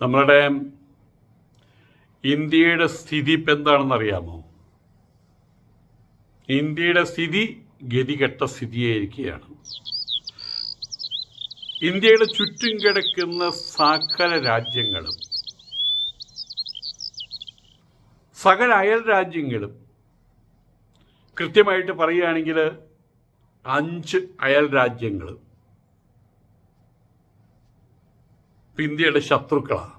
നമ്മളുടെ ഇന്ത്യയുടെ സ്ഥിതി ഇപ്പം എന്താണെന്ന് അറിയാമോ? ഇന്ത്യയുടെ സ്ഥിതി ഗതികെട്ട സ്ഥിതിയായിരിക്കുകയാണ്. ഇന്ത്യയുടെ ചുറ്റും കിടക്കുന്ന സകല രാജ്യങ്ങളും സകല അയൽ രാജ്യങ്ങളും കൃത്യമായിട്ട് പറയുകയാണെങ്കിൽ അഞ്ച് അയൽ രാജ്യങ്ങൾ ഇന്ത്യയുടെ ശത്രുക്കളാണ്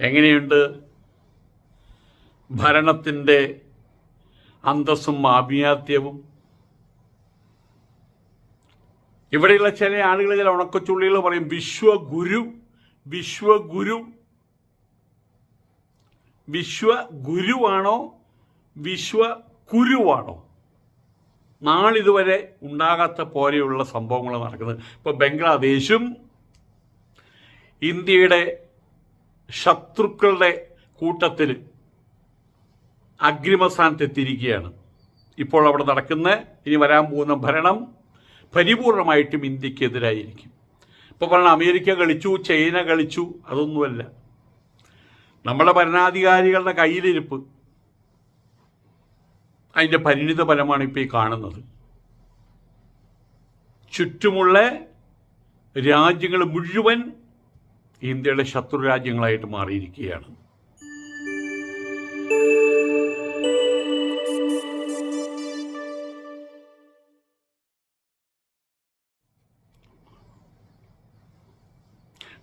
എങ്ങനെയുണ്ട് ഭരണത്തിന്റെ അന്തസ്സും ആഭിയാത്യവും? ഇവിടെയുള്ള ചില ആളുകൾ ചില ഉണക്കച്ചുള്ളികൾ പറയും വിശ്വഗുരു വിശ്വഗുരു. വിശ്വഗുരുവാണോ? വിശ്വകുരുവാണോ നാളിതുവരെ ഉണ്ടാകാത്ത പോലെയുള്ള സംഭവങ്ങൾ നടക്കുന്നത്. ഇപ്പോൾ ബംഗ്ലാദേശും ഇന്ത്യയുടെ ശത്രുക്കളുടെ കൂട്ടത്തിൽ അഗ്രിമസ്ഥാനത്തെത്തിയിരിക്കുകയാണ്. ഇപ്പോൾ അവിടെ നടക്കുന്ന ഇനി വരാൻ പോകുന്ന ഭരണം പരിപൂർണമായിട്ടും ഇന്ത്യക്കെതിരായിരിക്കും. ഇപ്പോൾ പറഞ്ഞ അമേരിക്ക കളിച്ചു ചൈന കളിച്ചു അതൊന്നുമല്ല. നമ്മുടെ ഭരണാധികാരികളുടെ കയ്യിലിരിപ്പ് അതിന്റെ പരിണിത ഫലമാണ് ഇപ്പോൾ ഈ കാണുന്നത്. ചുറ്റുമുള്ള രാജ്യങ്ങൾ മുഴുവൻ ഇന്ത്യയുടെ ശത്രു രാജ്യങ്ങളായിട്ട് മാറിയിരിക്കുകയാണ്.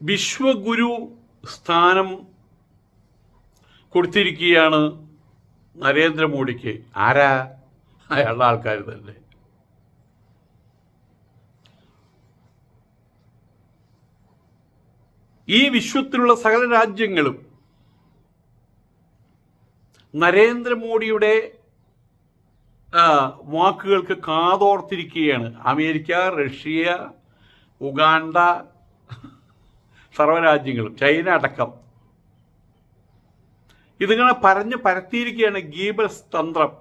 വിശ്വഗുരു സ്ഥാനം കൊടുത്തിരിക്കുകയാണ് നരേന്ദ്രമോദിക്ക് ആരാ? അയാളുടെ ആൾക്കാർ തന്നെ. ഈ വിശ്വത്തിലുള്ള സകല രാജ്യങ്ങളും നരേന്ദ്രമോദിയുടെ വാക്കുകൾക്ക് കാതോർത്തിരിക്കുകയാണ്. അമേരിക്ക റഷ്യ ഉഗാണ്ട സർവരാജ്യങ്ങളും ചൈന അടക്കം. ഇതിങ്ങനെ പറഞ്ഞ് പരത്തിയിരിക്കുകയാണ് ഗീബൽസ് തന്ത്രം.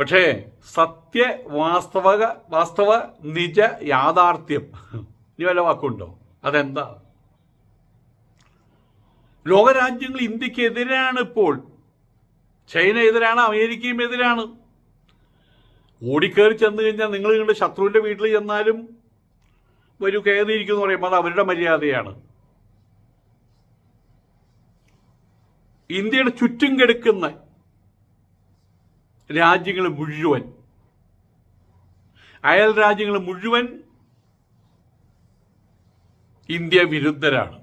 പക്ഷേ സത്യ വാസ്തവ വാസ്തവ നിജ യാഥാർത്ഥ്യം. ഇനി വല്ല വാക്കുണ്ടോ? അതെന്താ? ലോകരാജ്യങ്ങൾ ഇന്ത്യയ്ക്ക് എതിരാണ് ഇപ്പോൾ. ചൈന എതിരാണ് അമേരിക്കയും എതിരാണ്. ഓടിക്കേറി ചെന്ന് കഴിഞ്ഞാൽ നിങ്ങൾ നിങ്ങളുടെ ശത്രുവിന്റെ വീട്ടിൽ ചെന്നാലും വരൂ കയറിയിരിക്കുന്നു പറയുമ്പോൾ അത് അവരുടെ മര്യാദയാണ്. ഇന്ത്യയുടെ ചുറ്റും കിടക്കുന്ന രാജ്യങ്ങൾ മുഴുവൻ അയൽ രാജ്യങ്ങൾ മുഴുവൻ ഇന്ത്യ വിരുദ്ധരാണ്.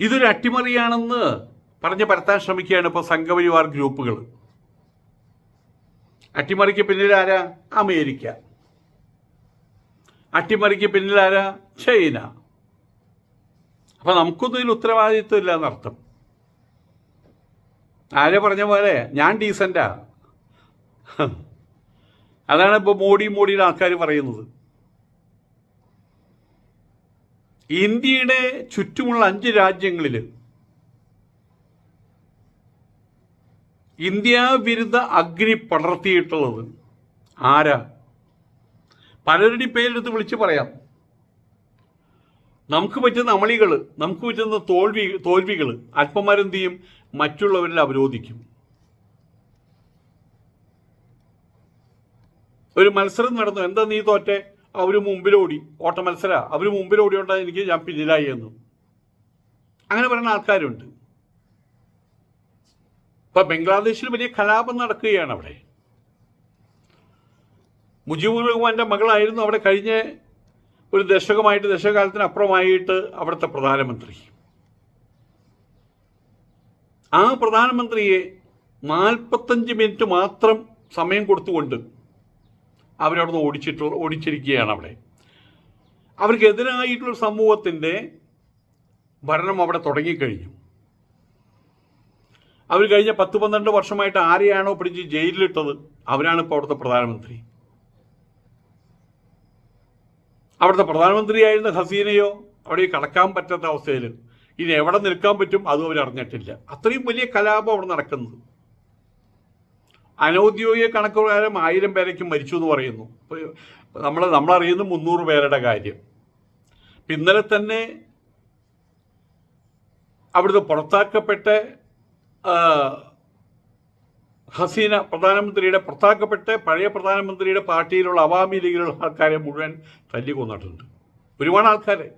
ഇതൊരു അട്ടിമറിയാണെന്ന് പറഞ്ഞ് പരത്താൻ ശ്രമിക്കുകയാണ് ഇപ്പോൾ സംഘപരിവാർ ഗ്രൂപ്പുകൾ അട്ടിമറിക്ക് പിന്നിൽ ആരാ? അമേരിക്ക. അട്ടിമറിക്ക് പിന്നിൽ ആരാ? ചൈന. അപ്പൊ നമുക്കൊന്നും ഇതിൽ ഉത്തരവാദിത്വം ഇല്ല എന്നർത്ഥം. ആരെ പറഞ്ഞ പോലെ? ഞാൻ ഡീസന്റാ അതാണ് ഇപ്പോൾ മോഡി മോഡിയുടെ ആൾക്കാർ പറയുന്നത്. ഇന്ത്യയുടെ ചുറ്റുമുള്ള അഞ്ച് രാജ്യങ്ങളിൽ ഇന്ത്യ വിരുദ്ധ അഗ്നി പടർത്തിയിട്ടുള്ളത് ആരാ? പലരുടെയും പേരെടുത്ത് വിളിച്ച് പറയാം. നമുക്ക് പറ്റുന്ന അമളികൾ നമുക്ക് പറ്റുന്ന തോൽവി തോൽവികൾ അല്പന്മാരെന്ത് ചെയ്യും മറ്റുള്ളവരിൽ അവരോധിക്കും. ഒരു മത്സരം നടന്നു. എന്താ നീ തോറ്റെ? അവർ മുമ്പിലോടി. ഓട്ട മത്സര അവർ മുമ്പിലോടിയോണ്ടാ എനിക്ക് ഞാൻ പിന്നിലായി എന്ന്. അങ്ങനെ പറയുന്ന ആൾക്കാരുണ്ട്. ഇപ്പൊ ബംഗ്ലാദേശിൽ വലിയ കലാപം നടക്കുകയാണ് അവിടെ. മുജീബുർ റഹ്മാന്റെ മകളായിരുന്നു അവിടെ കഴിഞ്ഞ ഒരു ദശകമായിട്ട് ദശകകാലത്തിന് അപ്പുറമായിട്ട് അവിടുത്തെ പ്രധാനമന്ത്രി. ആ പ്രധാനമന്ത്രിയെ നാൽപ്പത്തഞ്ച് മിനിറ്റ് മാത്രം സമയം കൊടുത്തുകൊണ്ട് അവരവിടുന്ന് ഓടിച്ചിട്ട് ഓടിച്ചിരിക്കുകയാണ് അവിടെ. അവർക്കെതിരായിട്ടുള്ള സമൂഹത്തിന്റെ ഭരണം അവിടെ തുടങ്ങിക്കഴിഞ്ഞു. അവർ കഴിഞ്ഞ പത്ത് പന്ത്രണ്ട് വർഷമായിട്ട് ആരെയാണോ പിടിച്ച് ജയിലിലിട്ടത് അവരാണ് ഇപ്പോൾ അവിടുത്തെ പ്രധാനമന്ത്രി. അവിടുത്തെ പ്രധാനമന്ത്രിയായിരുന്ന ഹസീനയോ അവിടെ കടക്കാൻ പറ്റാത്ത അവസ്ഥയിൽ ഇനി എവിടെ നിൽക്കാൻ പറ്റും അതും അവരറിഞ്ഞിട്ടില്ല അത്രയും വലിയ കലാപം അവിടെ നടക്കുന്നത്. അനൗദ്യോഗിക കണക്ക് പ്രകാരം ആയിരം പേരേക്കും മരിച്ചു എന്ന് പറയുന്നു. നമ്മൾ നമ്മളറിയുന്ന മുന്നൂറ് പേരുടെ കാര്യം. ഇന്നലെ തന്നെ അവിടുന്ന് പുറത്താക്കപ്പെട്ട ഹസീന പ്രധാനമന്ത്രിയുടെ പുറത്താക്കപ്പെട്ട പഴയ പ്രധാനമന്ത്രിയുടെ പാർട്ടിയിലുള്ള അവാമി ലീഗിലുള്ള ആൾക്കാരെ മുഴുവൻ തല്ലിക്കൊന്നിട്ടുണ്ട്. ഒരുപാട് ആൾക്കാരെ.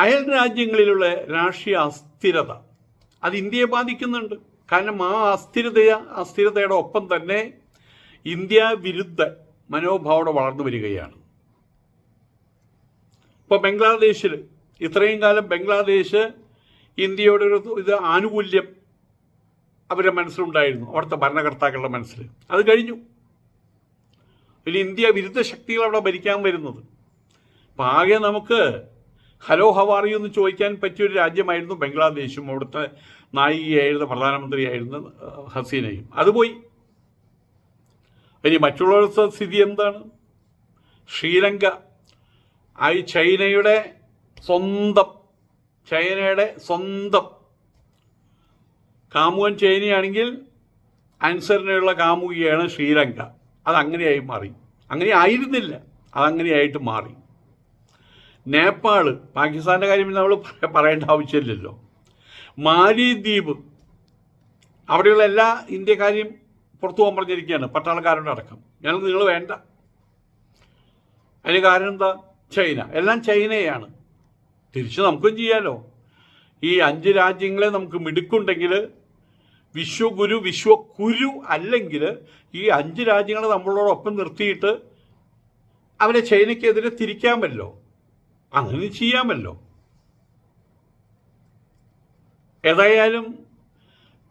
അയൽ രാജ്യങ്ങളിലുള്ള രാഷ്ട്രീയ അസ്ഥിരത അത് ഇന്ത്യയെ ബാധിക്കുന്നുണ്ട്. കാരണം ആ അസ്ഥിരത അസ്ഥിരതയുടെ ഒപ്പം തന്നെ ഇന്ത്യ വിരുദ്ധ മനോഭാവം വളർന്നു വരികയാണ്. ഇപ്പോൾ ബംഗ്ലാദേശിൽ ഇത്രയും കാലം ബംഗ്ലാദേശ് ഇന്ത്യയുടെ ഒരു ഇത് ആനുകൂല്യം അവരുടെ മനസ്സിലുണ്ടായിരുന്നു. അവിടുത്തെ ഭരണകർത്താക്കളുടെ മനസ്സിൽ. അത് കഴിഞ്ഞു. ഇനി ഇന്ത്യ വിരുദ്ധ ശക്തികൾ അവിടെ ഭരിക്കാൻ വരുന്നത്. അപ്പം ആകെ നമുക്ക് ഹലോ ഹവാറിയോ എന്ന് ചോദിക്കാൻ പറ്റിയൊരു രാജ്യമായിരുന്നു ബംഗ്ലാദേശും. അവിടുത്തെ നായികയായിരുന്ന പ്രധാനമന്ത്രിയായിരുന്ന ഹസീനയും. അത് പോയി. ഇനി മറ്റുള്ളവരുടെ സ്ഥിതി എന്താണ്? ശ്രീലങ്ക. ആ ചൈനയുടെ സ്വന്തം ചൈനയുടെ സ്വന്തം കാമുകൻ ചൈനയാണെങ്കിൽ അനുസരണയുള്ള കാമുകിയാണ് ശ്രീലങ്ക. അതങ്ങനെയായി മാറി. അങ്ങനെ ആയിരുന്നില്ല. അതങ്ങനെയായിട്ട് മാറി. നേപ്പാൾ പാകിസ്ഥാന്റെ കാര്യം നമ്മൾ പറയേണ്ട ആവശ്യമില്ലല്ലോ. മാലിദ്വീപ് അവിടെയുള്ള എല്ലാ ഇന്ത്യക്കാരെയും പുറത്തു പോകാൻ പറഞ്ഞിരിക്കുകയാണ് പട്ടാളക്കാരുടെ അടക്കം. ഞങ്ങൾ നിങ്ങൾ വേണ്ട. അതിന് കാരണം എന്താ? ചൈന. എല്ലാം ചൈനയാണ്. തിരിച്ച് നമുക്കും ചെയ്യാലോ? ഈ അഞ്ച് രാജ്യങ്ങളെ നമുക്ക് മിടുക്കുണ്ടെങ്കിൽ വിശ്വഗുരു വിശ്വകുരു അല്ലെങ്കിൽ ഈ അഞ്ച് രാജ്യങ്ങളെ നമ്മളോടൊപ്പം നിർത്തിയിട്ട് അവരെ ചൈനയ്ക്കെതിരെ തിരിക്കാമല്ലോ. അങ്ങനെ ചെയ്യാമല്ലോ. ഏതായാലും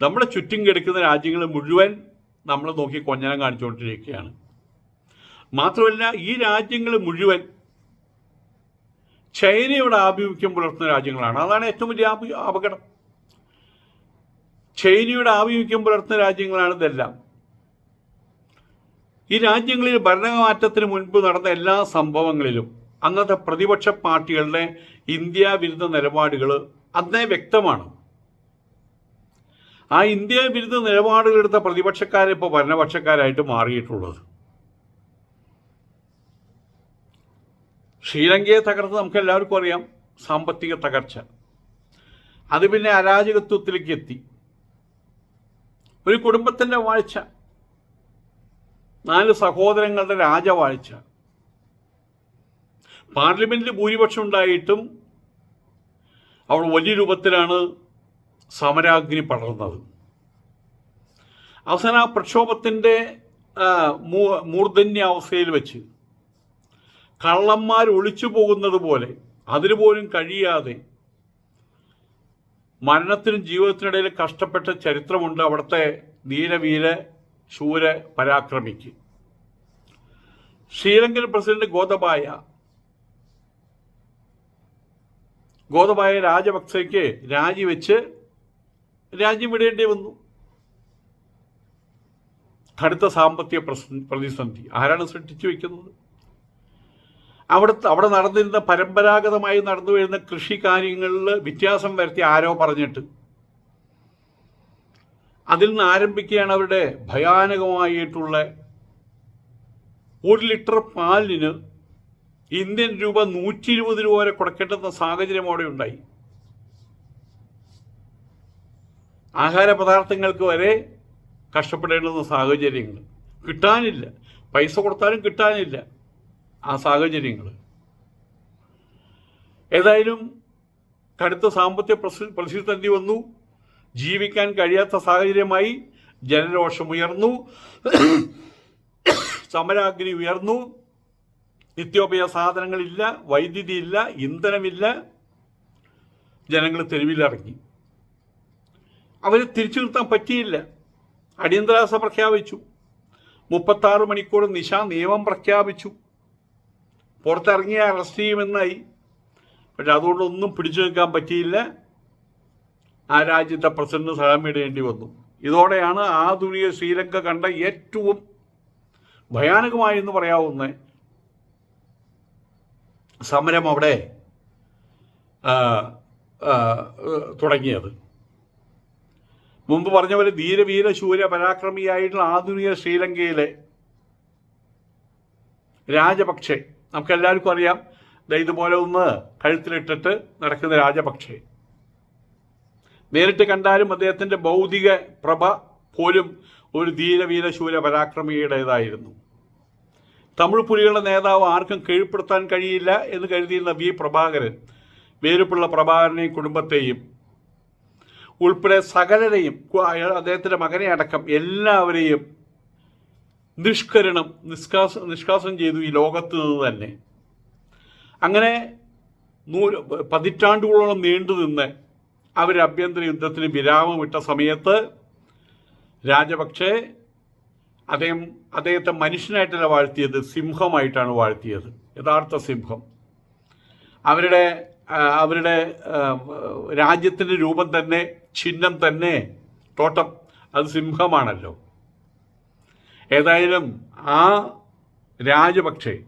നമ്മളെ ചുറ്റും കിടക്കുന്ന രാജ്യങ്ങൾ മുഴുവൻ നമ്മളെ നോക്കി കൊഞ്ഞനം കാണിച്ചുകൊണ്ടിരിക്കുകയാണ്. മാത്രമല്ല ഈ രാജ്യങ്ങൾ മുഴുവൻ ചൈനയുടെ ആഭിമുഖ്യം പുലർത്തുന്ന രാജ്യങ്ങളാണ്. അതാണ് ഏറ്റവും വലിയ അപകടം. ചൈനയുടെ ആഭിമുഖ്യം പുലർത്തുന്ന രാജ്യങ്ങളാണ് ഇതെല്ലാം. ഈ രാജ്യങ്ങളിൽ ഭരണമാറ്റത്തിന് മുൻപ് നടന്ന എല്ലാ സംഭവങ്ങളിലും അന്നത്തെ പ്രതിപക്ഷ പാർട്ടികളുടെ ഇന്ത്യ വിരുദ്ധ നിലപാടുകൾ അന്നേ വ്യക്തമാണ്. ആ ഇന്ത്യ വിരുദ്ധ നിലപാടുകളെടുത്ത പ്രതിപക്ഷക്കാരെ ഇപ്പോൾ ഭരണപക്ഷക്കാരായിട്ട് മാറിയിട്ടുള്ളത്. ശ്രീലങ്കയെ തകർത്ത് നമുക്ക് എല്ലാവർക്കും അറിയാം സാമ്പത്തിക തകർച്ച. അത് പിന്നെ അരാജകത്വത്തിലേക്ക് എത്തി. ഒരു കുടുംബത്തിന്റെ വാഴ്ച നാല് സഹോദരങ്ങളുടെ രാജവാഴ്ച. പാർലമെന്റിൽ ഭൂരിപക്ഷം ഉണ്ടായിട്ടും അവൾ വലിയ രൂപത്തിലാണ് സമരാഗ്നി പടർന്നത്. അവസാന ആ പ്രക്ഷോഭത്തിന്റെ മൂർധന്യാവസ്ഥയിൽ വെച്ച് കള്ളന്മാർ ഒളിച്ചു പോകുന്നത് പോലെ അതിനു പോലും കഴിയാതെ മരണത്തിനും ജീവിതത്തിനിടയിൽ കഷ്ടപ്പെട്ട ചരിത്രമുണ്ട് അവിടുത്തെ ധീരവീര ശൂര പരാക്രമിക്ക്. ശ്രീലങ്കൻ പ്രസിഡന്റ് ഗോതബായ ഗോതബായ രാജപക്സയ്ക്ക് രാജിവെച്ച് രാജ്യം വിടേണ്ടി വന്നു. കടുത്ത സാമ്പത്തിക പ്രതിസന്ധി. ആരാണ് സൃഷ്ടിച്ചു വെക്കുന്നത്? അവിടുത്തെ അവിടെ നടന്നിരുന്ന പരമ്പരാഗതമായി നടന്നു വരുന്ന കൃഷി കാര്യങ്ങളിൽ വ്യത്യാസം വരുത്തി ആരോ പറഞ്ഞിട്ട്. അതിൽ നിന്ന് ആരംഭിക്കുകയാണ് അവരുടെ ഭയാനകമായിട്ടുള്ള ഒരു ലിറ്റർ പാലിന് ഇന്ത്യൻ രൂപ നൂറ്റി ഇരുപത് രൂപ വരെ കൊടുക്കേണ്ടുന്ന സാഹചര്യം അവിടെ ഉണ്ടായി. ആഹാര പദാർത്ഥങ്ങൾക്ക് വരെ കഷ്ടപ്പെടേണ്ടുന്ന സാഹചര്യങ്ങൾ. കിട്ടാനില്ല. പൈസ കൊടുത്താലും കിട്ടാനില്ല. ആ സാഹചര്യങ്ങൾ. ഏതായാലും കടുത്ത സാമ്പത്തിക പ്രതിസന്ധി വന്നു. ജീവിക്കാൻ കഴിയാത്ത സാഹചര്യമായി ജനരോഷം ഉയർന്നു. സമരാഗ്നി ഉയർന്നു. നിത്യോപയ സാധനങ്ങളില്ല വൈദ്യുതി ഇല്ല ഇന്ധനമില്ല. ജനങ്ങൾ തെരുവിലിറങ്ങി. അവരെ തിരിച്ചു നിർത്താൻ പറ്റിയില്ല. അടിയന്തരാവസ്ഥ പ്രഖ്യാപിച്ചു. മുപ്പത്താറ് മണിക്കൂർ നിശാ നിയമം പ്രഖ്യാപിച്ചു. പുറത്തിറങ്ങിയ അറസ്റ്റ് ചെയ്യുമെന്നായി. പക്ഷെ അതുകൊണ്ടൊന്നും പിടിച്ചു നിൽക്കാൻ പറ്റിയില്ല. ആ രാജ്യത്തെ പ്രസിഡന്റ് സലാമിടേണ്ടി വന്നു. ഇതോടെയാണ് ആധുനിക ശ്രീലങ്ക കണ്ട ഏറ്റവും ഭയാനകമായി എന്ന് പറയാവുന്ന സമരം അവിടെ തുടങ്ങിയത്. മുമ്പ് പറഞ്ഞ പോലെ ധീരവീര ശൂര പരാക്രമിയായിട്ടുള്ള ആധുനിക ശ്രീലങ്കയിലെ രാജപക്ഷെ നമുക്കെല്ലാവർക്കും അറിയാം. ഇതുപോലെ ഒന്ന് കഴുത്തിലിട്ടിട്ട് നടക്കുന്ന രാജപക്ഷെ. നേരിട്ട് കണ്ടാലും അദ്ദേഹത്തിന്റെ ഭൗതിക പ്രഭ പോലും ഒരു ധീരവീര ശൂര പരാക്രമിയുടേതായിരുന്നു. തമിഴ് പുലികളുടെ നേതാവ് ആർക്കും കീഴ്പ്പെടുത്താൻ കഴിയില്ല എന്ന് കരുതിയിരുന്ന വി പ്രഭാകരൻ വേരുപ്പുള്ള പ്രഭാകരനെയും കുടുംബത്തെയും ഉൾപ്പെടെ സകലരെയും അദ്ദേഹത്തിന്റെ മകനെ അടക്കം എല്ലാവരെയും നിഷ്കരണം നിഷ്കാസ നിഷ്കാസം ചെയ്തു ഈ ലോകത്ത് നിന്ന് തന്നെ. അങ്ങനെ നൂറ് പതിറ്റാണ്ടുകളോളം നീണ്ടു നിന്ന് അവർ ആഭ്യന്തര യുദ്ധത്തിന് വിരാമമിട്ട സമയത്ത് രാജപക്ഷെ അദ്ദേഹം അദ്ദേഹത്തെ മനുഷ്യനായിട്ടല്ല വാഴ്ത്തിയത് സിംഹമായിട്ടാണ് വാഴ്ത്തിയത് യഥാർത്ഥ സിംഹം. അവരുടെ അവരുടെ രാജ്യത്തിന്റെ രൂപം തന്നെ ചിഹ്നം തന്നെ തോട്ടം അത് സിംഹമാണല്ലോ. ഏതായാലും ആ രാജപക്ഷെ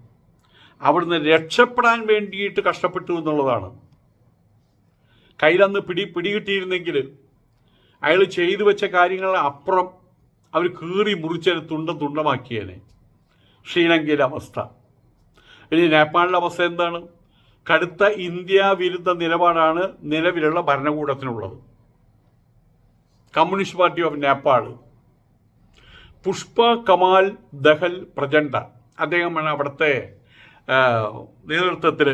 അവിടുന്ന് രക്ഷപ്പെടാൻ വേണ്ടിയിട്ട് കഷ്ടപ്പെട്ടു എന്നുള്ളതാണ്. കയ്യിലന്ന് പിടി പിടികിട്ടിയിരുന്നെങ്കിൽ അയാൾ ചെയ്തു വെച്ച കാര്യങ്ങൾ അപ്പുറം അവർ കീറി മുറിച്ചത് തുണ്ടം തുണ്ടമാക്കിയേനെ. ശ്രീലങ്കയിലെ അവസ്ഥ ഇനി നേപ്പാളിലെ അവസ്ഥ എന്താണ്? കടുത്ത ഇന്ത്യ വിരുദ്ധ നിലപാടാണ് നിലവിലുള്ള ഭരണകൂടത്തിനുള്ളത്. Communist party of Nepal. Pushpa Kamal Dahal Prachanda അദ്ദേഹമാണ് അവിടുത്തെ നേതൃത്വത്തിൽ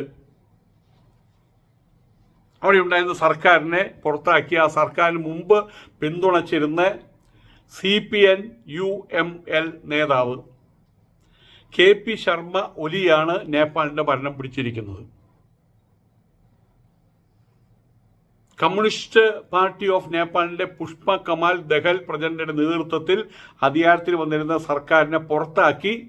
അവിടെ ഉണ്ടായിരുന്ന സർക്കാരിനെ പുറത്താക്കി. ആ സർക്കാരിന് മുമ്പ് പിന്തുണച്ചിരുന്ന C P N U M L നേതാവ് കെ പി ശർമ്മ ഒലിയാണ് നേപ്പാളിന്റെ ഭരണം പിടിച്ചിരിക്കുന്നത്. കമ്മ്യൂണിസ്റ്റ് പാർട്ടി ഓഫ് നേപ്പാളിന്റെ പുഷ്പ കമാൽ ദഹൽ പ്രചണ്ഡയുടെ നേതൃത്വത്തിൽ അധികാരത്തിൽ വന്നിരുന്ന സർക്കാരിനെ പുറത്താക്കി.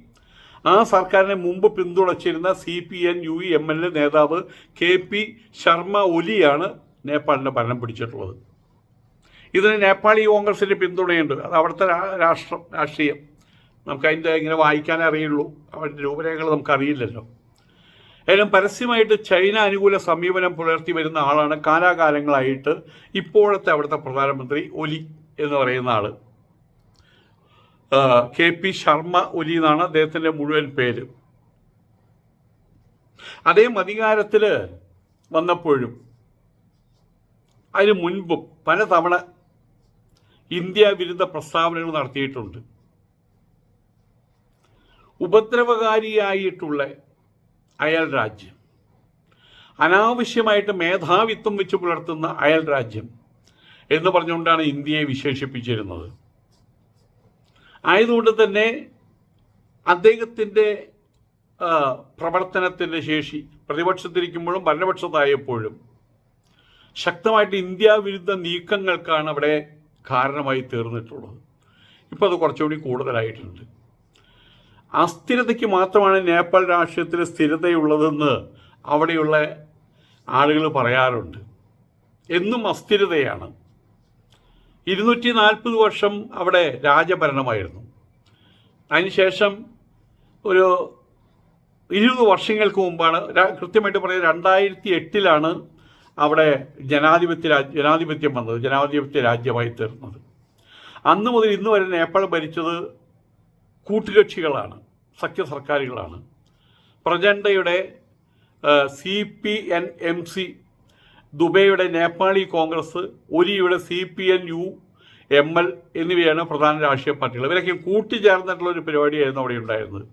ആ സർക്കാരിനെ മുമ്പ് പിന്തുണച്ചിരുന്ന C P N U M L A നേതാവ് കെ പി ശർമ്മ ഒലിയാണ് നേപ്പാളിന്റെ ഭരണം പിടിച്ചിട്ടുള്ളത്. ഇതിന് നേപ്പാളി കോൺഗ്രസിന്റെ പിന്തുണയുണ്ട്. അത് അവിടുത്തെ രാഷ്ട്രം രാഷ്ട്രീയം. നമുക്ക് അതിന്റെ ഇങ്ങനെ വായിക്കാനേ അറിയുള്ളൂ. അവരുടെ രൂപരേഖകൾ നമുക്കറിയില്ലല്ലോ. ഏതായാലും പരസ്യമായിട്ട് ചൈന അനുകൂല സമീപനം പുലർത്തി വരുന്ന ആളാണ് കാലാകാലങ്ങളായിട്ട് ഇപ്പോഴത്തെ അവിടുത്തെ പ്രധാനമന്ത്രി ഒലി എന്ന് പറയുന്ന ആൾ. കെ പി ശർമ്മ ഒലി എന്നാണ് അദ്ദേഹത്തിന്റെ മുഴുവൻ പേര്. അദ്ദേഹം അധികാരത്തിൽ വന്നപ്പോഴും അതിന് മുൻപും പലതവണ ഇന്ത്യ വിരുദ്ധ പ്രസ്താവനകൾ നടത്തിയിട്ടുണ്ട്. ഉപദ്രവകാരിയായിട്ടുള്ള അയൽ രാജ്യം. അനാവശ്യമായിട്ട് മേധാവിത്വം വെച്ച് പുലർത്തുന്ന അയൽ രാജ്യം എന്ന് പറഞ്ഞുകൊണ്ടാണ് ഇന്ത്യയെ വിശേഷിപ്പിച്ചിരുന്നത്. ആയതുകൊണ്ട് തന്നെ അദ്ദേഹത്തിന്റെ പ്രവർത്തനത്തിന്റെ ശേഷി പ്രതിപക്ഷത്തിരിക്കുമ്പോഴും ഭരണപക്ഷത്തായപ്പോഴും ശക്തമായിട്ട് ഇന്ത്യ വിരുദ്ധ നീക്കങ്ങൾക്കാണ് അവിടെ കാരണമായി തീർന്നിട്ടുള്ളത്. ഇപ്പോൾ അത് കുറച്ചുകൂടി കൂടുതലായിട്ടുണ്ട്. അസ്ഥിരതയ്ക്ക് മാത്രമാണ് നേപ്പാൾ രാഷ്ട്രീയത്തിൽ സ്ഥിരതയുള്ളതെന്ന് അവിടെയുള്ള ആളുകൾ പറയാറുണ്ട്. എന്നും അസ്ഥിരതയാണ്. ഇരുന്നൂറ്റി നാൽപ്പത് വർഷം അവിടെ രാജഭരണമായിരുന്നു. അതിനുശേഷം ഒരു ഇരുപത് വർഷങ്ങൾക്ക് മുമ്പാണ് കൃത്യമായിട്ട് പറയുന്നത് രണ്ടായിരത്തി എട്ടിലാണ് അവിടെ ജനാധിപത്യ ജനാധിപത്യം വന്നത് ജനാധിപത്യ രാജ്യമായി തീർന്നത്. അന്ന് മുതൽ ഇന്ന് വരെ നേപ്പാൾ ഭരിച്ചത് കൂട്ടുകക്ഷികളാണ് സഖ്യ സർക്കാരുകളാണ്. പ്രചണ്ഡയുടെ C P N M C ദുബൈയുടെ Nepali Congress ഒരിയുടെ C P N U M L എന്നിവയാണ് പ്രധാന രാഷ്ട്രീയ പാർട്ടികൾ. ഇവരൊക്കെ കൂട്ടിച്ചേർന്നിട്ടുള്ള ഒരു പരിപാടിയായിരുന്നു അവിടെ ഉണ്ടായിരുന്നത്.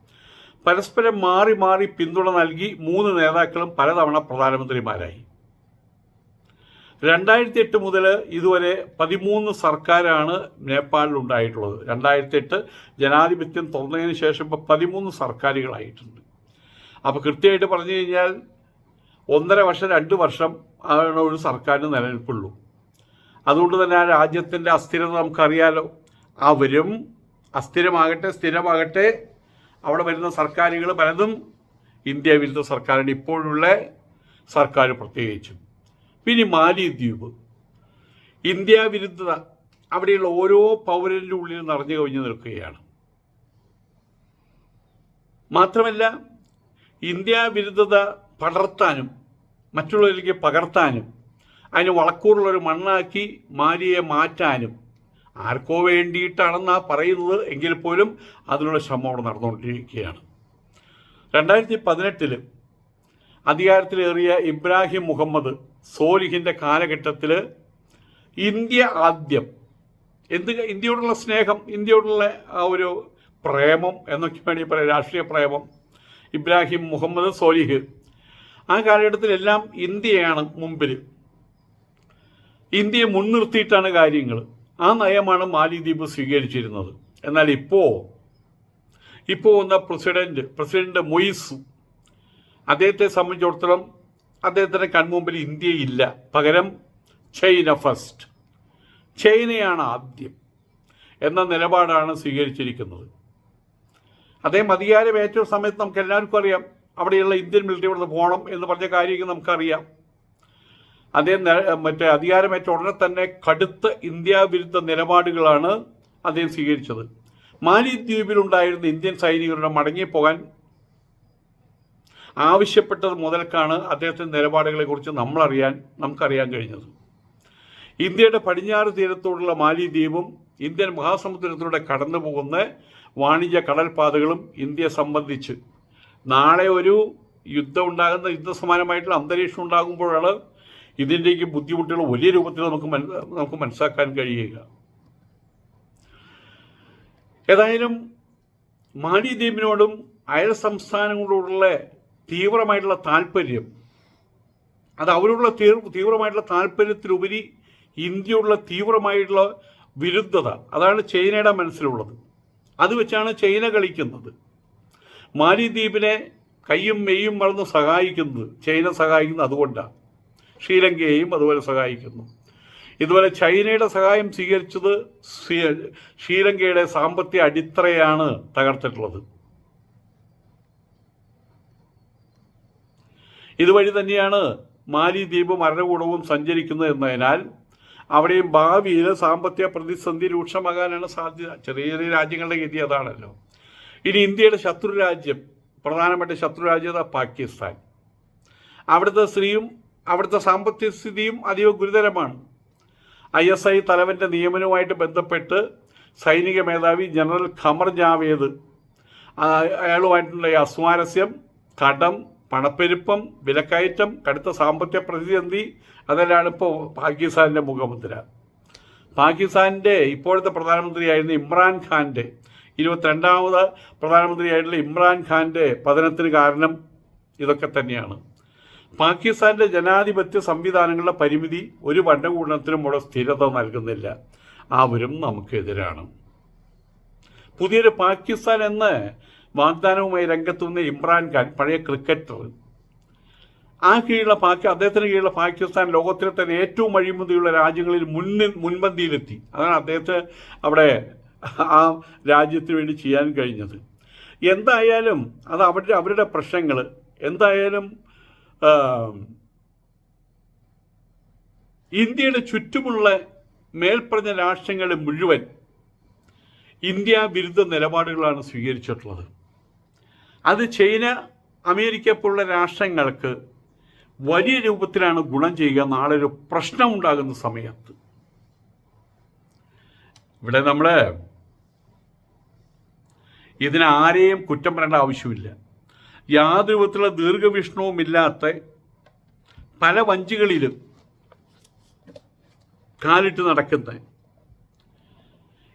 പരസ്പരം മാറി മാറി പിന്തുണ നൽകി മൂന്ന് നേതാക്കളും പലതവണ പ്രധാനമന്ത്രിമാരായി. രണ്ടായിരത്തി എട്ട് മുതൽ ഇതുവരെ പതിമൂന്ന് സർക്കാരാണ് നേപ്പാളിൽ ഉണ്ടായിട്ടുള്ളത് രണ്ടായിരത്തി എട്ട് ജനാധിപത്യം തുറന്നതിന് ശേഷം ഇപ്പോൾ പതിമൂന്ന് സർക്കാരുകളായിട്ടുണ്ട്. അപ്പോൾ കൃത്യമായിട്ട് പറഞ്ഞു കഴിഞ്ഞാൽ ഒന്നര വർഷം രണ്ട് വർഷം ആണ് ഒരു സർക്കാരിന് നിലനിൽപ്പുള്ളൂ. അതുകൊണ്ട് തന്നെ ആ രാജ്യത്തിന്റെ അസ്ഥിരത നമുക്കറിയാലോ. അവരും അസ്ഥിരമാകട്ടെ സ്ഥിരമാകട്ടെ. അവിടെ വരുന്ന സർക്കാരുകൾ പലതും ഇന്ത്യ വിരുദ്ധ സർക്കാരാണ്. ഇപ്പോഴുള്ള സർക്കാർ പ്രത്യേകിച്ചും. പിന്നെ മാലിദ്വീപ്. ഇന്ത്യ വിരുദ്ധത അവിടെയുള്ള ഓരോ പൗരന്റെ ഉള്ളിൽ നിറഞ്ഞു കവിഞ്ഞു നിൽക്കുകയാണ്. മാത്രമല്ല ഇന്ത്യ വിരുദ്ധത പടർത്താനും മറ്റുള്ളവരിലേക്ക് പകർത്താനും അതിന് വളക്കൂറുള്ളൊരു മണ്ണാക്കി മാലിയെ മാറ്റാനും ആർക്കോ വേണ്ടിയിട്ടാണെന്നാ പറയുന്നത് എങ്കിൽ പോലും അതിനുള്ള ശ്രമം അവിടെ നടന്നുകൊണ്ടിരിക്കുകയാണ്. രണ്ടായിരത്തി പതിനെട്ടിൽ അധികാരത്തിലേറിയ ഇബ്രാഹിം മുഹമ്മദ് സോലിഹിന്റെ കാലഘട്ടത്തിൽ ഇന്ത്യ ആദ്യം എന്ത് ഇന്ത്യയോടുള്ള സ്നേഹം ഇന്ത്യയോടുള്ള ആ ഒരു പ്രേമം എന്നൊക്കെ വേണമെങ്കിൽ പറയാം രാഷ്ട്രീയ പ്രേമം ഇബ്രാഹിം മുഹമ്മദ് സോലിഹ്. ആ കാലഘട്ടത്തിലെല്ലാം ഇന്ത്യയാണ് മുമ്പിൽ ഇന്ത്യയെ മുൻനിർത്തിയിട്ടാണ് കാര്യങ്ങൾ ആ നയമാണ് മാലിദ്വീപ് സ്വീകരിച്ചിരുന്നത്. എന്നാൽ ഇപ്പോൾ ഇപ്പോൾ വന്ന പ്രസിഡന്റ് പ്രസിഡന്റ് മൊയ്സു അദ്ദേഹത്തെ സംബന്ധിച്ചിടത്തോളം അദ്ദേഹത്തിന്റെ കൺമുമ്പിൽ ഇന്ത്യയില്ല പകരം ചൈന ഫസ്റ്റ് ചൈനയാണ് ആദ്യം എന്ന നിലപാടാണ് സ്വീകരിച്ചിരിക്കുന്നത്. അദ്ദേഹം അധികാരം ഏറ്റവും സമയത്ത് നമുക്ക് എല്ലാവർക്കും അറിയാം. അവിടെയുള്ള ഇന്ത്യൻ മിലിറ്ററി ഇവിടെ പോകണം എന്ന് പറഞ്ഞ കാര്യങ്ങൾ നമുക്കറിയാം. അദ്ദേഹം മറ്റേ അധികാരമേറ്റ ഉടനെ തന്നെ കടുത്ത ഇന്ത്യ വിരുദ്ധ നിലപാടുകളാണ് അദ്ദേഹം സ്വീകരിച്ചത്. മാലിദ്വീപിലുണ്ടായിരുന്ന ഇന്ത്യൻ സൈനികരുടെ മടങ്ങിപ്പോകാൻ ആവശ്യപ്പെട്ടത് മുതൽക്കാണ് അദ്ദേഹത്തിന്റെ നിലപാടുകളെക്കുറിച്ച് നമ്മളറിയാൻ നമുക്കറിയാൻ കഴിഞ്ഞത്. ഇന്ത്യയുടെ പടിഞ്ഞാറ് തീരത്തോടുള്ള മാലിദ്വീപും ഇന്ത്യൻ മഹാസമുദ്രത്തിലൂടെ കടന്നു പോകുന്ന വാണിജ്യ കടൽപാതകളും ഇന്ത്യയെ സംബന്ധിച്ച്. നാളെ ഒരു യുദ്ധം ഉണ്ടാകുന്ന യുദ്ധസമാനമായിട്ടുള്ള അന്തരീക്ഷം ഉണ്ടാകുമ്പോഴാണ് ഇതിന്റെക്ക് ബുദ്ധിമുട്ടുകൾ വലിയ രൂപത്തിൽ നമുക്ക് നമുക്ക് മനസ്സിലാക്കാൻ കഴിയുക. ഏതായാലും മാലിദ്വീപിനോടും അയൽ സംസ്ഥാനങ്ങളോടുള്ള തീവ്രമായിട്ടുള്ള താല്പര്യം. അത് അവരുള്ള തീവ്ര തീവ്രമായിട്ടുള്ള താല്പര്യത്തിലുപരി ഇന്ത്യയുള്ള തീവ്രമായിട്ടുള്ള വിരുദ്ധത. അതാണ് ചൈനയുടെ മനസ്സിലുള്ളത്. അത് വെച്ചാണ് ചൈന കളിക്കുന്നത്. മാലിദ്വീപിനെ കയ്യും മെയ്യും മറന്ന് സഹായിക്കുന്നത് ചൈന സഹായിക്കുന്നത് അതുകൊണ്ടാണ്. ശ്രീലങ്കയെയും അതുപോലെ സഹായിക്കുന്നു. ഇതുപോലെ ചൈനയുടെ സഹായം സ്വീകരിച്ചത് ശ്രീലങ്കയുടെ സാമ്പത്തിക അടിത്തറയാണ് തകർത്തിട്ടുള്ളത്. ഇതുവഴി തന്നെയാണ് മാലി ദ്വീപ് മരണകൂടവും സഞ്ചരിക്കുന്നത് എന്നതിനാൽ അവിടെയും ഭാവിയിൽ സാമ്പത്തിക പ്രതിസന്ധി രൂക്ഷമാകാനാണ് സാധ്യത. ചെറിയ ചെറിയ രാജ്യങ്ങളുടെ ഗതി അതാണല്ലോ. ഇനി ഇന്ത്യയുടെ ശത്രു രാജ്യം പ്രധാനപ്പെട്ട ശത്രു രാജ്യത പാകിസ്ഥാൻ. അവിടുത്തെ സ്ത്രീയും അവിടുത്തെ സാമ്പത്തിക സ്ഥിതിയും അതീവ ഗുരുതരമാണ്. ഐ എസ് ഐ തലവന്റെ നിയമനവുമായിട്ട് ബന്ധപ്പെട്ട് സൈനിക മേധാവി ജനറൽ ഖമർ ജാവേദ് അയാളുമായിട്ടുള്ള അസ്വാരസ്യം കടം പണപ്പെരുപ്പം വിലക്കയറ്റം കടുത്ത സാമ്പത്തിക പ്രതിസന്ധി അതെല്ലാം ഇപ്പോൾ പാകിസ്ഥാനിന്റെ മുഖമുദ്ര. പാകിസ്ഥാന്റെ ഇപ്പോഴത്തെ പ്രധാനമന്ത്രിയായിരുന്ന ഇമ്രാൻഖാന്റെ ഇരുപത്തിരണ്ടാമത് പ്രധാനമന്ത്രിയായിട്ടുള്ള ഇമ്രാൻഖാന്റെ പതനത്തിന് കാരണം ഇതൊക്കെ തന്നെയാണ്. പാകിസ്ഥാന്റെ ജനാധിപത്യ സംവിധാനങ്ങളുടെ പരിമിതി ഒരു ഭരണകൂടത്തിനും ഇവിടെ സ്ഥിരത നൽകുന്നില്ല. അവരും നമുക്കെതിരാണ്. പുതിയൊരു പാകിസ്ഥാൻ എന്ന് വാഗ്ദാനവുമായി രംഗത്തുനിന്ന് ഇമ്രാൻഖാൻ പഴയ ക്രിക്കറ്റർ. ആ കീഴിലുള്ള പാകി അദ്ദേഹത്തിന് കീഴിലുള്ള പാകിസ്ഥാൻ ലോകത്തിലെ തന്നെ ഏറ്റവും അഴിമതിയുള്ള രാജ്യങ്ങളിൽ മുന്നിൽ മുൻപന്തിയിലെത്തി. അതാണ് അദ്ദേഹത്തെ അവിടെ ആ രാജ്യത്തിന് വേണ്ടി ചെയ്യാൻ കഴിഞ്ഞത്. എന്തായാലും അത് അവരുടെ അവരുടെ പ്രശ്നങ്ങൾ എന്തായാലും ഇന്ത്യയുടെ ചുറ്റുമുള്ള മേൽപ്പറഞ്ഞ രാഷ്ട്രങ്ങളെ മുഴുവൻ ഇന്ത്യ വിരുദ്ധ നിലപാടുകളാണ് സ്വീകരിച്ചിട്ടുള്ളത്. അത് ചൈന അമേരിക്ക പോലുള്ള രാഷ്ട്രങ്ങൾക്ക് വലിയ രൂപത്തിലാണ് ഗുണം ചെയ്യുക നാളെ ഒരു പ്രശ്നം ഉണ്ടാകുന്ന സമയത്ത്. ഇവിടെ നമ്മൾ ഇതിനാരെയും കുറ്റം പറയേണ്ട ആവശ്യമില്ല. യാതൊരു വിധത്തിലുള്ള ദീർഘവീക്ഷണവും ഇല്ലാത്ത പല വഞ്ചികളിലും കാലിട്ട് നടക്കുന്ന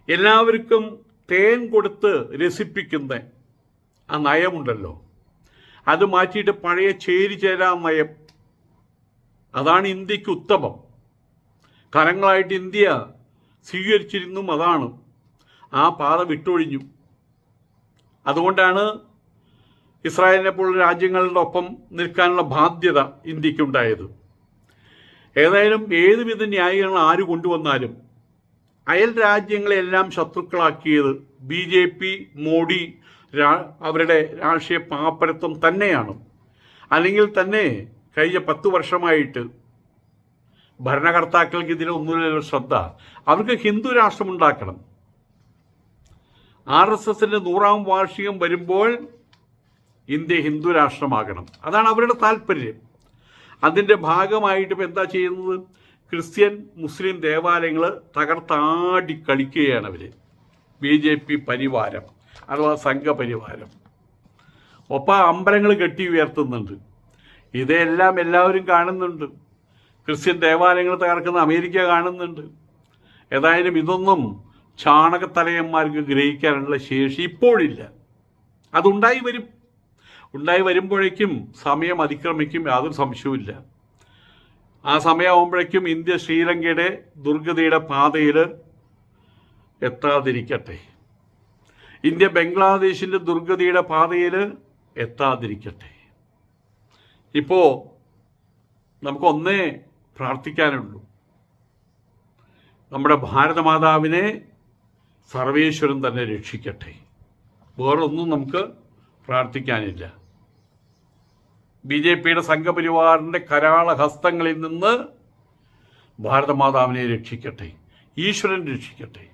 എല്ലാവർക്കും തേൻ കൊടുത്ത് രസിപ്പിക്കുന്ന ആ നയമുണ്ടല്ലോ. അത് മാറ്റിയിട്ട് പഴയ ചേരി ചേരാ നയം. അതാണ് ഇന്ത്യയ്ക്ക് ഉത്തമം. കാലങ്ങളായിട്ട് ഇന്ത്യ സ്വീകരിച്ചിരുന്നും അതാണ്. ആ പാത വിട്ടൊഴിഞ്ഞു. അതുകൊണ്ടാണ് ഇസ്രായേലിനെ പോലുള്ള രാജ്യങ്ങളുടെ ഒപ്പം നിൽക്കാനുള്ള ബാധ്യത ഇന്ത്യക്കുണ്ടായത്. ഏതായാലും ഏതുവിധ ന്യായീകരണം ആര് കൊണ്ടുവന്നാലും അയൽ രാജ്യങ്ങളെല്ലാം ശത്രുക്കളാക്കിയത് ബി ജെ പി മോഡി അവരുടെ രാഷ്ട്രീയ പാപ്പരത്വം തന്നെയാണ്. അല്ലെങ്കിൽ തന്നെ കഴിഞ്ഞ പത്ത് വർഷമായിട്ട് ഭരണകർത്താക്കൾക്ക് ഇതിന് ഒന്നുമില്ലല്ലോ ശ്രദ്ധ. അവർക്ക് ഹിന്ദു രാഷ്ട്രമുണ്ടാക്കണം ആർ എസ് എസിന്റെ നൂറാം വാർഷികം വരുമ്പോൾ ഇന്ത്യ ഹിന്ദു രാഷ്ട്രമാകണം. അതാണ് അവരുടെ താല്പര്യം. അതിന്റെ ഭാഗമായിട്ട് ഇപ്പം എന്താ ചെയ്യുന്നത്? ക്രിസ്ത്യൻ മുസ്ലിം ദേവാലയങ്ങൾ തകർത്താടി കളിക്കുകയാണ് അവർ ബി ജെ പി പരിവാരം. അഥവാ സംഘപരിവാരം. ഒപ്പ അമ്പലങ്ങൾ കെട്ടി ഉയർത്തുന്നുണ്ട്. ഇതെല്ലാം എല്ലാവരും കാണുന്നുണ്ട്. ക്രിസ്ത്യൻ ദേവാലയങ്ങൾ തകർക്കുന്ന അമേരിക്ക കാണുന്നുണ്ട്. ഏതായാലും ഇതൊന്നും ചാണകത്തലയന്മാർക്ക് ഗ്രഹിക്കാനുള്ള ശേഷി ഇപ്പോഴില്ല. അതുണ്ടായി വരും. ഉണ്ടായി വരുമ്പോഴേക്കും സമയം അതിക്രമിക്കും യാതൊരു സംശയവുമില്ല. ആ സമയമാകുമ്പോഴേക്കും ഇന്ത്യ ശ്രീലങ്കയുടെ ദുർഗതിയുടെ പാതയിൽ എത്താതിരിക്കട്ടെ. ഇന്ത്യ ബംഗ്ലാദേശിന്റെ ദുർഗതിയുടെ പാതയിൽ എത്താതിരിക്കട്ടെ. ഇപ്പോൾ നമുക്കൊന്നേ പ്രാർത്ഥിക്കാനുള്ളൂ. നമ്മുടെ ഭാരതമാതാവിനെ സർവേശ്വരൻ തന്നെ രക്ഷിക്കട്ടെ. വേറൊന്നും നമുക്ക് പ്രാർത്ഥിക്കാനില്ല. ബി ജെ പിയുടെ സംഘപരിവാറിന്റെ കരാള ഹസ്തങ്ങളിൽ നിന്ന് ഭാരതമാതാവിനെ രക്ഷിക്കട്ടെ. ഈശ്വരൻ രക്ഷിക്കട്ടെ.